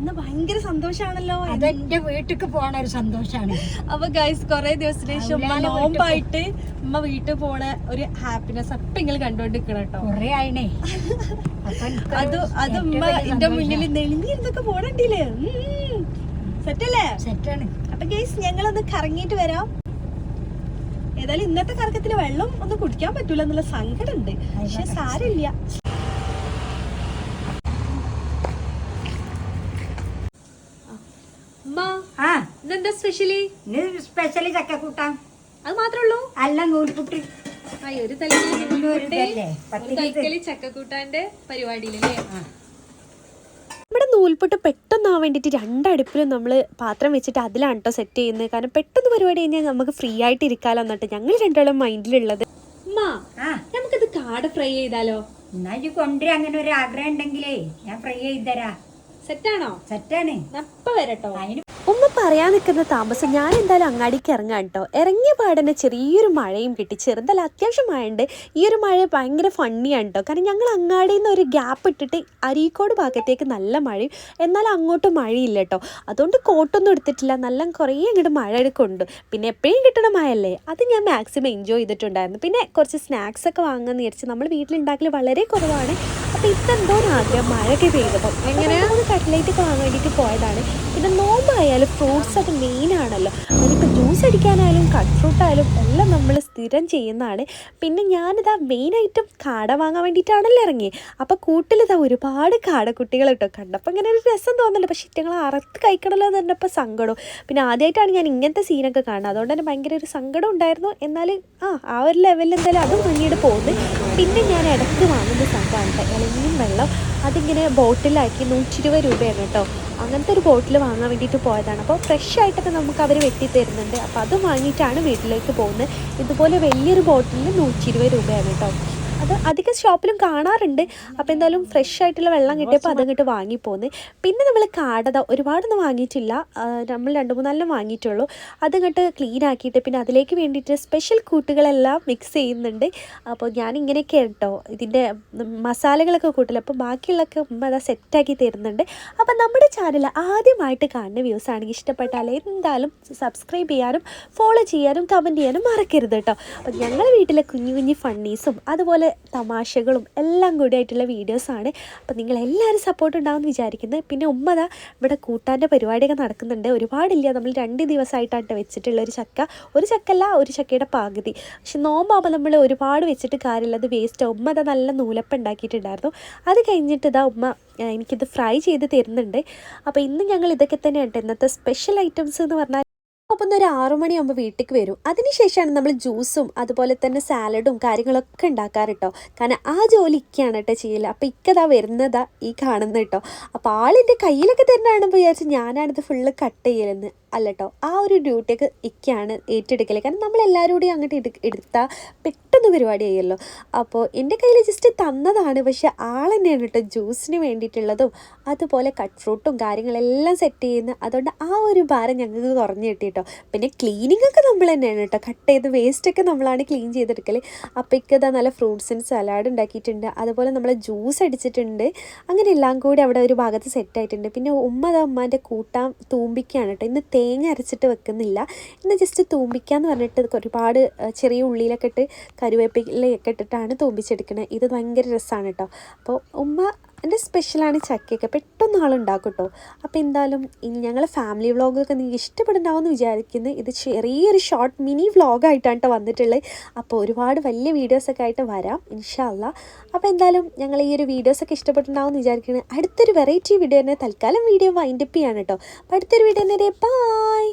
ഇന്ന് ഭയങ്കര സന്തോഷാണല്ലോ. അതെന്റെ വീട്ടിക്ക് പോണ ഒരു സന്തോഷാണ്. അപ്പൊ ഗൈസ് കൊറേ ദിവസത്തിന് ശേഷം ഉമ്മ നോമ്പായിട്ട് ഉമ്മ വീട്ടിൽ പോണ ഒരു ഹാപ്പിനെസ് അപ്പൊ നിങ്ങൾ കണ്ടോണ്ടിരിക്കണം കേട്ടോ. കൊറേ ആയിണേ അത് അത് ഉമ്മ എന്റെ. മുന്നിൽ നെളിഞ്ഞിരുന്നൊക്കെ പോണണ്ടില്ലേ. സെറ്റല്ലേ? സെറ്റാണ്. അപ്പൊ ഗൈസ് ഞങ്ങളൊന്ന് കറങ്ങിയിട്ട് വരാം. ഏതായാലും ഇന്നത്തെ കറക്കത്തിൽ വെള്ളം ഒന്ന് കുടിക്കാൻ പറ്റൂല എന്നുള്ള സങ്കടം ഉണ്ട് പക്ഷെ സാരമില്ല. ആ. ഇന്നെന്താ സ്പെഷ്യലി സ്പെഷ്യലി ചക്ക കൂട്ടാം അത് മാത്രമേ ഉള്ളൂ? അല്ല നൂൽപുട്ട്. ആയി ഒരു തലക്കലി ചക്കക്കൂട്ടാന്റെ പരിപാടിയിലല്ലേ? നമ്മുടെ നൂൽപുട്ട് പെട്ടെന്ന് ആവാൻ വേണ്ടിയിട്ട് രണ്ടടുപ്പിലും നമ്മൾ പാത്രം വെച്ചിട്ട് അതിലാണ് കേട്ടോ സെറ്റ് ചെയ്യുന്നത്. കാരണം പെട്ടെന്ന് പരിപാടി കഴിഞ്ഞാൽ നമുക്ക് ഫ്രീ ആയിട്ട് ഇരിക്കാലോ എന്നിട്ട് ഞങ്ങൾ രണ്ടാളും മൈൻഡിലുള്ളത്. നമുക്കത് കാട ഫ്രൈ ചെയ്താലോ? എന്നാ കൊണ്ടുവരാ അങ്ങനെ ഒരു ആഗ്രഹം ഉണ്ടെങ്കിലേ ഞാൻ ഫ്രൈ ചെയ്തരാ സെറ്റാണോ സെറ്റാണ് നപ്പ വരട്ടോ. അതിന് ഉമ്മ പറയാൻ നിൽക്കുന്ന താമസം ഞാൻ എന്തായാലും അങ്ങാടിക്ക് ഇറങ്ങാം കേട്ടോ. ഇറങ്ങിയ പാടനെ ചെറിയൊരു മഴയും കിട്ടി. ചെറുതല്ല അത്യാവശ്യം മഴയുണ്ട്. ഈ ഒരു മഴ ഭയങ്കര ഫണ്ണിയാണ് കേട്ടോ. കാരണം ഞങ്ങൾ അങ്ങാടിയിൽ നിന്ന് ഒരു ഗ്യാപ്പ് ഇട്ടിട്ട് അരീക്കോട് ഭാഗത്തേക്ക് നല്ല മഴയും എന്നാൽ അങ്ങോട്ട് മഴയില്ല കേട്ടോ. അതുകൊണ്ട് കോട്ടൊന്നും എടുത്തിട്ടില്ല. നല്ല കുറേ അങ്ങോട്ട് മഴ എടുക്കുന്നുണ്ട്. പിന്നെ എപ്പോഴും കിട്ടണ മഴയല്ലേ? അത് ഞാൻ മാക്സിമം എൻജോയ് ചെയ്തിട്ടുണ്ടായിരുന്നു. പിന്നെ കുറച്ച് സ്നാക്സ് ഒക്കെ വാങ്ങാന്ന് വിചാരിച്ച് നമ്മൾ വീട്ടിലുണ്ടാക്കൽ വളരെ കുറവാണ്. അപ്പോൾ ഇതെന്തോ ഒരു ആഗ്രഹം മഴയൊക്കെ പെയ്തപ്പോൾ എങ്ങനെ കട്ട്ലേറ്റ് കാണാൻ വേണ്ടിയിട്ട് പോയതാണ്. പിന്നെ നോമ്പായാലും ഫ്രൂട്ട്സ് ഒക്കെ മെയിൻ ആണല്ലോ. അതിപ്പോൾ ജ്യൂസ് അടിക്കാനായാലും കട്ട് ഫ്രൂട്ട് ആയാലും എല്ലാം നമ്മൾ സ്ഥിരം ചെയ്യുന്നതാണ്. പിന്നെ ഞാനിതാ മെയിനായിട്ടും കാട വാങ്ങാൻ വേണ്ടിയിട്ടാണല്ലോ ഇറങ്ങി അപ്പോൾ കൂട്ടിലിതാ ഒരുപാട് കാടക്കുട്ടികൾ കേട്ടോ കണ്ടപ്പോൾ ഇങ്ങനെ ഒരു രസം തോന്നുന്നില്ല പക്ഷേ ഇറ്റങ്ങൾ അറുത്ത് കഴിക്കണമല്ലോ എന്ന് പറഞ്ഞപ്പോൾ സങ്കടവും. പിന്നെ ആദ്യമായിട്ടാണ് ഞാൻ ഇങ്ങനത്തെ സീനൊക്കെ കാണുന്നത്. അതുകൊണ്ട് തന്നെ ഭയങ്കര ഒരു സങ്കടം ഉണ്ടായിരുന്നു. എന്നാൽ ആ ആ ഒരു ലെവലിൽ എന്തായാലും അതും പിന്നീട് പോകുന്നു പിന്നെ ഞാൻ ഇടയ്ക്ക് വാങ്ങുന്ന സംഭവമാണ് ഇലഞ്ഞിയും വെള്ളം അതിങ്ങനെ ബോട്ടിലാക്കി നൂറ്റി ഇരുപത് രൂപയാണ് കേട്ടോ. അങ്ങനത്തെ ഒരു ബോട്ടിൽ വാങ്ങാൻ വേണ്ടിയിട്ട് പോയതാണ്. അപ്പോൾ ഫ്രഷ് ആയിട്ടൊക്കെ നമുക്ക് അവർ വെട്ടി തരുന്നുണ്ട്. അപ്പോൾ അത് വാങ്ങിയിട്ടാണ് വീട്ടിലേക്ക് പോകുന്നത്. ഇതുപോലെ വലിയൊരു ബോട്ടിലിന് നൂറ്റി ഇരുപത് രൂപയാണ് കേട്ടോ. അത് അധികം ഷോപ്പിലും കാണാറുണ്ട്. അപ്പോൾ എന്തായാലും ഫ്രഷ് ആയിട്ടുള്ള വെള്ളം കിട്ടിയപ്പോൾ അതങ്ങോട്ട് വാങ്ങിപ്പോന്ന്. പിന്നെ നമ്മൾ കാടത ഒരുപാടൊന്നും വാങ്ങിയിട്ടില്ല. നമ്മൾ രണ്ട് മൂന്നാലെണ്ണം വാങ്ങിയിട്ടുള്ളൂ. അതങ്ങോട്ട് ക്ലീൻ ആക്കിയിട്ട് പിന്നെ അതിലേക്ക് വേണ്ടിയിട്ട് സ്പെഷ്യൽ കൂട്ടുകളെല്ലാം മിക്സ് ചെയ്യുന്നുണ്ട്. അപ്പോൾ ഞാനിങ്ങനെയൊക്കെ കേട്ടോ ഇതിന്റെ മസാലകളൊക്കെ കൂട്ടില്ല അപ്പോൾ ബാക്കിയുള്ളതൊക്കെ ഉമ്മ അതാ സെറ്റാക്കി തരുന്നുണ്ട്. അപ്പോൾ നമ്മുടെ ചാനൽ ആദ്യമായിട്ട് കാണുന്ന വ്യൂസ് ആണെങ്കിൽ ഇഷ്ടപ്പെട്ടാൽ എന്തായാലും സബ്സ്ക്രൈബ് ചെയ്യാനും ഫോളോ ചെയ്യാനും കമന്റ് ചെയ്യാനും മറക്കരുത് കേട്ടോ അപ്പോൾ ഞങ്ങളുടെ വീട്ടിലെ കുഞ്ഞു കുഞ്ഞു ഫണ്ണീസും അതുപോലെ തമാശകളും എല്ലാം കൂടി ആയിട്ടുള്ള വീഡിയോസാണ്. അപ്പോൾ നിങ്ങൾ എല്ലാവരും സപ്പോർട്ട് ഉണ്ടാവുമെന്ന് വിചാരിക്കുന്നത് പിന്നെ ഉമ്മത ഇവിടെ കൂട്ടാന്റെ പരിപാടിയൊക്കെ നടക്കുന്നുണ്ട്. ഒരുപാടില്ല നമ്മൾ രണ്ട് ദിവസമായിട്ടാണ് ട്ടോ വെച്ചിട്ടുള്ള ഒരു ചക്ക. ഒരു ചക്കല്ല ഒരു ചക്കയുടെ പകുതി. പക്ഷെ നോമ്പാകുമ്പോൾ നമ്മൾ ഒരുപാട് വെച്ചിട്ട് കാര്യമില്ല. അത് വേസ്റ്റ് ഉമ്മത നല്ല നൂലപ്പം ഉണ്ടാക്കിയിട്ടുണ്ടായിരുന്നു. അത് കഴിഞ്ഞിട്ട് ഇതാ ഉമ്മ എനിക്കിത് ഫ്രൈ ചെയ്ത് തരുന്നുണ്ട്. അപ്പോൾ ഇന്ന് ഞങ്ങൾ ഇതൊക്കെ തന്നെയാണ് ഇന്നത്തെ സ്പെഷ്യൽ ഐറ്റംസ് എന്ന് പറഞ്ഞാൽ അപ്പം ഒരു ആറു മണിയാകുമ്പോൾ വീട്ടിലേക്ക് വരും. അതിനുശേഷമാണ് നമ്മൾ ജ്യൂസും അതുപോലെ തന്നെ സാലഡും കാര്യങ്ങളൊക്കെ ഉണ്ടാക്കാറ് കേട്ടോ കാരണം ആ ജോലി ഇക്കാണ് കേട്ടോ ചെയ്യൽ അപ്പോൾ ഇക്കതാ വരുന്നതാ ഈ കാണുന്നത് കേട്ടോ അപ്പോൾ ആളിന്റെ കയ്യിലൊക്കെ തന്നെയാണെന്ന് വിചാരിച്ച് ഞാനാണിത് ഫുള്ള് കട്ട് ചെയ്യലെന്ന്. അല്ല കേട്ടോ ആ ഒരു ഡ്യൂട്ടിയൊക്കെ ഇക്കാണ് ഏറ്റെടുക്കൽ കാരണം നമ്മളെല്ലാവരും കൂടി അങ്ങോട്ട് എടു എടുത്താൽ പെട്ടെന്ന് പരിപാടി ചെയ്യുമല്ലോ അപ്പോൾ എന്റെ കയ്യിൽ ജസ്റ്റ് തന്നതാണ്. പക്ഷെ ആൾ തന്നെയാണ് കേട്ടോ ജ്യൂസിന് വേണ്ടിയിട്ടുള്ളതും അതുപോലെ കട്ട് ഫ്രൂട്ടും കാര്യങ്ങളെല്ലാം സെറ്റ് ചെയ്യുന്ന. അതുകൊണ്ട് ആ ഒരു ഭാരം ഞങ്ങൾക്ക് കുറഞ്ഞ് കിട്ടി കേട്ടോ പിന്നെ ക്ലീനിങ് ഒക്കെ നമ്മൾ തന്നെയാണ് കേട്ടോ കട്ട് ചെയ്ത് വേസ്റ്റൊക്കെ നമ്മളാണ് ക്ലീൻ ചെയ്തെടുക്കൽ അപ്പോൾ ഇക്കതാ നല്ല ഫ്രൂട്ട്സിന് സലാഡ് ഉണ്ടാക്കിയിട്ടുണ്ട്. അതുപോലെ നമ്മൾ ജ്യൂസ് അടിച്ചിട്ടുണ്ട്. അങ്ങനെ എല്ലാം കൂടി അവിടെ ഒരു ഭാഗത്ത് സെറ്റ് ആയിട്ടുണ്ട്. പിന്നെ ഉമ്മ ദാ ഉമ്മാന്റെ കൂട്ടാൻ തൂമ്പിക്കാണ് കേട്ടോ ഇന്ന് തേങ്ങ അരച്ചിട്ട് വെക്കുന്നില്ല. ഇന്ന് ജസ്റ്റ് തൂമ്പിക്കാന്ന് പറഞ്ഞിട്ട് ഒരുപാട് ചെറിയ ഉള്ളിയിലൊക്കെ ഇട്ട് കരുവേപ്പിലയൊക്കെ ഇട്ടിട്ടാണ് തൂമ്പിച്ചെടുക്കുന്നത് ഇത് ഭയങ്കര രസമാണ് കേട്ടോ അപ്പോൾ ഉമ്മ എന്റെ സ്പെഷ്യലാണ് ചക്കയൊക്കെ. പെട്ടെന്ന് ആളുണ്ടാക്കും കേട്ടോ അപ്പോൾ എന്തായാലും ഞങ്ങൾ ഫാമിലി വ്ളോഗൊക്കെ നിങ്ങൾക്ക് ഇഷ്ടപ്പെടുന്നുണ്ടാവുമെന്ന് വിചാരിക്കുന്നു. ഇത് ചെറിയൊരു ഷോർട്ട് മിനി വ്ളോഗായിട്ടാണ് കേട്ടോ വന്നിട്ടുള്ളത്. അപ്പോൾ ഒരുപാട് വലിയ വീഡിയോസൊക്കെ ആയിട്ട് വരാം ഇൻഷാല്ല അപ്പോൾ എന്തായാലും ഞങ്ങൾ ഈ ഒരു വീഡിയോസൊക്കെ ഇഷ്ടപ്പെട്ടുണ്ടാവുമെന്ന് വിചാരിക്കുന്നത് അടുത്തൊരു വെറൈറ്റി വീഡിയോ തന്നെ തൽക്കാലം വീഡിയോ വൈൻഡപ്പ് ചെയ്യാണ് കേട്ടോ അപ്പോൾ അടുത്തൊരു വീഡിയോ നേരെ ബായ്